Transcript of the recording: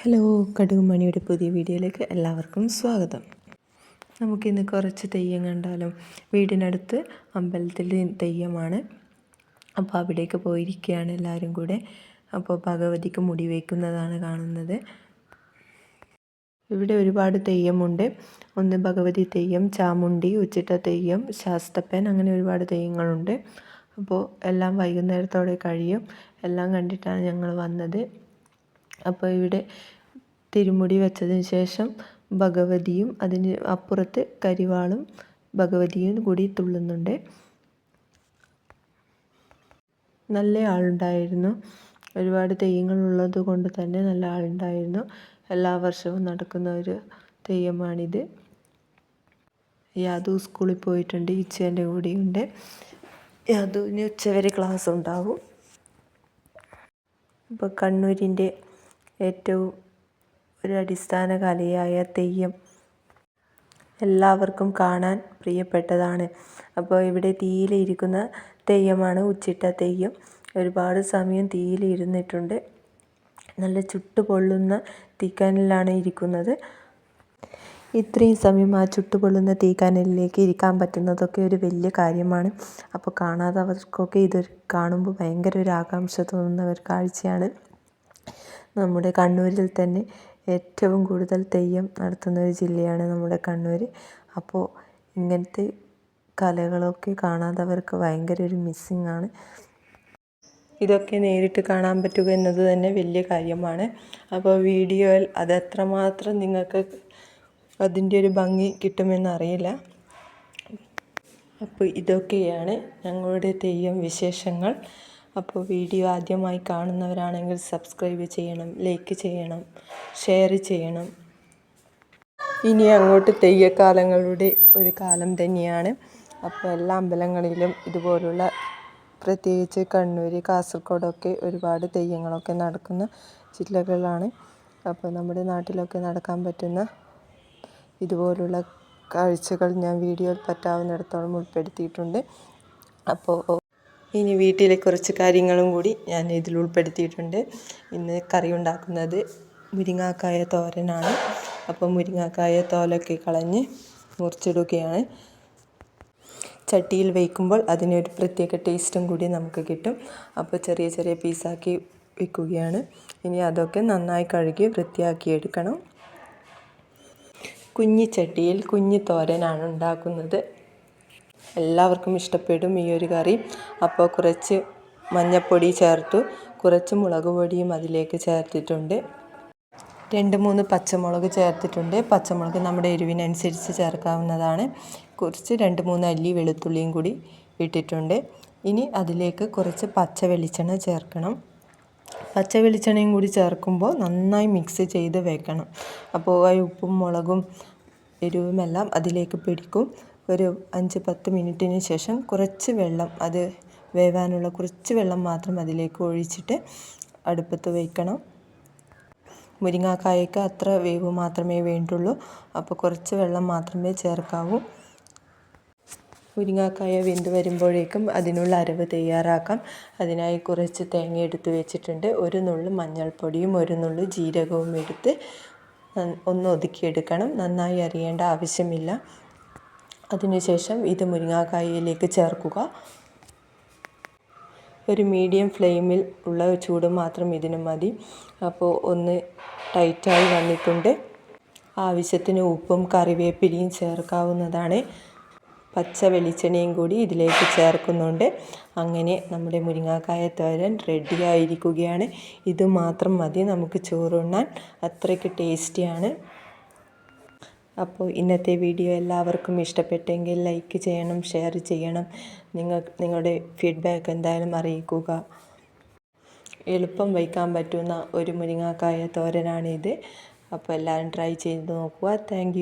Hello കടുകുമണിയുടെ പുതിയ വീഡിയോയിലേക്ക് എല്ലാവർക്കും സ്വാഗതം. നമുക്കിന്ന് കുറച്ച് തെയ്യം കണ്ടാലും? വീടിനടുത്ത് അമ്പലത്തിൽ തെയ്യമാണ്. അപ്പോൾ അവിടേക്ക് പോയിരിക്കുകയാണ് എല്ലാവരും കൂടെ. അപ്പോൾ ഭഗവതിക്ക് മുടി വയ്ക്കുന്നതാണ് കാണുന്നത്. ഇവിടെ ഒരുപാട് തെയ്യമുണ്ട്. ഒന്ന് ഭഗവതി തെയ്യം ചാമുണ്ടി ഉച്ചിട്ട തെയ്യം ശാസ്തപ്പൻ അങ്ങനെ ഒരുപാട് തെയ്യങ്ങളുണ്ട്. അപ്പോൾ എല്ലാം വൈകുന്നേരത്തോടെ കഴിയും. എല്ലാം കണ്ടിട്ടാണ് ഞങ്ങൾ വന്നത്. അപ്പോൾ ഇവിടെ തിരുമുടി വെച്ചതിന് ശേഷം ഭഗവതിയും അതിന് അപ്പുറത്ത് കരിവാളും ഭഗവതിയും കൂടി തുള്ളുന്നുണ്ട്. നല്ല ആളുണ്ടായിരുന്നു. ഒരുപാട് തെയ്യങ്ങൾ ഉള്ളത് കൊണ്ട് തന്നെ നല്ല ആളുണ്ടായിരുന്നു. എല്ലാ വർഷവും നടക്കുന്ന ഒരു തെയ്യമാണിത്. യാദു സ്കൂളിൽ പോയിട്ടുണ്ട്. ഇച്ചേന്റെ കൂടെയുണ്ട്. യാദുവിന് ഉച്ചവരെ ക്ലാസ് ഉണ്ടാവും ഇപ്പോൾ കണ്ണൂരിന്റെ ഏറ്റവും ഒരു അടിസ്ഥാന കലയായ തെയ്യം എല്ലാവർക്കും കാണാൻ പ്രിയപ്പെട്ടതാണ്. അപ്പോൾ ഇവിടെ തീയിലിരിക്കുന്ന തെയ്യമാണ് ഉച്ചിട്ട തെയ്യം. ഒരുപാട് സമയം തീയിലിരുന്നിട്ടുണ്ട് നല്ല ചുട്ടു പൊള്ളുന്ന ഇരിക്കുന്നത്. ഇത്രയും സമയം ആ ചുട്ടുപൊള്ളുന്ന തീക്കനലിലേക്ക് ഇരിക്കാൻ പറ്റുന്നതൊക്കെ ഒരു വലിയ കാര്യമാണ്. അപ്പോൾ കാണാതെ അവർക്കൊക്കെ ഇത് കാണുമ്പോൾ ഭയങ്കര ഒരു ആകാംക്ഷ തോന്നുന്ന ഒരു കാഴ്ചയാണ്. നമ്മുടെ കണ്ണൂരിൽ തന്നെ ഏറ്റവും കൂടുതൽ തെയ്യം നടത്തുന്ന ഒരു ജില്ലയാണ് നമ്മുടെ കണ്ണൂർ അപ്പോൾ ഇങ്ങനത്തെ കലകളൊക്കെ കാണാത്തവർക്ക് ഭയങ്കര ഒരു മിസ്സിങ് ആണ്. ഇതൊക്കെ നേരിട്ട് കാണാൻ പറ്റുക എന്നത് തന്നെ വലിയ കാര്യമാണ്. അപ്പോൾ വീഡിയോയിൽ അത് എത്രമാത്രം നിങ്ങൾക്ക് അതിന്റെ ഒരു ഭംഗി കിട്ടുമെന്നറിയില്ല അപ്പോൾ ഇതൊക്കെയാണ് ഞങ്ങളുടെ തെയ്യം വിശേഷങ്ങൾ. അപ്പോൾ വീഡിയോ ആദ്യമായി കാണുന്നവരാണെങ്കിൽ സബ്സ്ക്രൈബ് ചെയ്യണം ലൈക്ക് ചെയ്യണം ഷെയർ ചെയ്യണം. ഇനി അങ്ങോട്ട് തെയ്യക്കാലങ്ങളുടെ ഒരു കാലം തന്നെയാണ്. അപ്പോൾ എല്ലാ അമ്പലങ്ങളിലും ഇതുപോലുള്ള പ്രത്യേകിച്ച് കണ്ണൂർ കാസർഗോഡൊക്കെ ഒരുപാട് തെയ്യങ്ങളൊക്കെ നടക്കുന്ന ജില്ലകളാണ്. അപ്പോൾ നമ്മുടെ നാട്ടിലൊക്കെ നടക്കാൻ പറ്റുന്ന ഇതുപോലുള്ള കാഴ്ചകൾ ഞാൻ വീഡിയോയിൽ പറ്റാവുന്നിടത്തോളം ഉൾപ്പെടുത്തിയിട്ടുണ്ട്. അപ്പോൾ ഇനി വീട്ടിലെ കുറച്ച് കാര്യങ്ങളും കൂടി ഞാൻ ഇതിൽ ഉൾപ്പെടുത്തിയിട്ടുണ്ട്. ഇന്ന് കറി ഉണ്ടാക്കുന്നത് മുരിങ്ങാക്കായ തോരനാണ്. അപ്പോൾ മുരിങ്ങാക്കായ തോലൊക്കെ കളഞ്ഞ് മുറിച്ചിടുകയാണ്. ചട്ടിയിൽ വയ്ക്കുമ്പോൾ അതിനൊരു പ്രത്യേക ടേസ്റ്റും കൂടി നമുക്ക് കിട്ടും. അപ്പോൾ ചെറിയ ചെറിയ പീസാക്കി വയ്ക്കുകയാണ് ഇനി അതൊക്കെ നന്നായി കഴുകി വൃത്തിയാക്കി എടുക്കണം. കുഞ്ഞിച്ചട്ടിയിൽ കുഞ്ഞി തോരനാണ് ഉണ്ടാക്കുന്നത്. എല്ലാവർക്കും ഇഷ്ടപ്പെടും ഈ ഒരു കറി. അപ്പോൾ കുറച്ച് മഞ്ഞൾപ്പൊടി ചേർത്തു. കുറച്ച് മുളക് പൊടിയും അതിലേക്ക് ചേർത്തിട്ടുണ്ട്. രണ്ട് മൂന്ന് പച്ചമുളക് ചേർത്തിട്ടുണ്ട്. പച്ചമുളക് നമ്മുടെ എരിവിനനുസരിച്ച് ചേർക്കാവുന്നതാണ്. കുറച്ച് രണ്ട് മൂന്ന് അല്ലി വെളുത്തുള്ളിയും കൂടി ഇട്ടിട്ടുണ്ട്. ഇനി അതിലേക്ക് കുറച്ച് പച്ച വെളിച്ചെണ്ണ ചേർക്കണം. പച്ച വെളിച്ചെണ്ണയും കൂടി ചേർക്കുമ്പോൾ നന്നായി മിക്സ് ചെയ്ത് വെക്കണം. അപ്പോൾ ആ ഉപ്പും മുളകും എരിവുമെല്ലാം അതിലേക്ക് പിടിക്കും. ഒരു അഞ്ച് പത്ത് മിനിറ്റിന് ശേഷം കുറച്ച് വെള്ളം അത് വേവാനുള്ള കുറച്ച് വെള്ളം മാത്രം അതിലേക്ക് ഒഴിച്ചിട്ട് അടുപ്പത്ത് വയ്ക്കണം മുരിങ്ങാക്കായക്ക് അത്ര വേവ് മാത്രമേ വേണ്ടുള്ളൂ. അപ്പോൾ കുറച്ച് വെള്ളം മാത്രമേ ചേർക്കാവൂ. മുരിങ്ങാക്കായ വെന്ത് വരുമ്പോഴേക്കും അതിനുള്ള അരവ് തയ്യാറാക്കാം. അതിനായി കുറച്ച് തേങ്ങ എടുത്ത് വെച്ചിട്ടുണ്ട്. ഒരു നുള്ളു മഞ്ഞൾപ്പൊടിയും ഒരു നുള്ളു ജീരകവും എടുത്ത് ഒന്ന് ഒതുക്കിയെടുക്കണം. നന്നായി അറിയേണ്ട ആവശ്യമില്ല. അതിനുശേഷം ഇത് മുരിങ്ങാക്കായയിലേക്ക് ചേർക്കുക. ഒരു മീഡിയം ഫ്ലെയിമിൽ ഉള്ള ചൂട് മാത്രം ഇതിന് മതി. അപ്പോൾ ഒന്ന് ടൈറ്റായി വന്നിട്ടുണ്ട്. ആവശ്യത്തിന് ഉപ്പും കറിവേപ്പിലയും ചേർക്കാവുന്നതാണ്. പച്ച വെളിച്ചെണ്ണയും കൂടി ഇതിലേക്ക് ചേർക്കുന്നുണ്ട്. അങ്ങനെ നമ്മുടെ മുരിങ്ങാക്കായ തോരൻ റെഡി ആയിരിക്കുകയാണ്. ഇത് മാത്രം മതി നമുക്ക് ചോറുണ്ണാൻ. അത്രയ്ക്ക് ടേസ്റ്റിയാണ് അപ്പോൾ ഇന്നത്തെ വീഡിയോ എല്ലാവർക്കും ഇഷ്ടപ്പെട്ടെങ്കിൽ ലൈക്ക് ചെയ്യണം ഷെയർ ചെയ്യണം. നിങ്ങൾ നിങ്ങളുടെ ഫീഡ്ബാക്ക് എന്തായാലും അറിയിക്കുക. എളുപ്പം വയ്ക്കാൻ പറ്റുന്ന ഒരു മുരിങ്ങാക്കായ തോരനാണിത്. അപ്പോൾ എല്ലാവരും ട്രൈ ചെയ്ത് നോക്കുക. താങ്ക്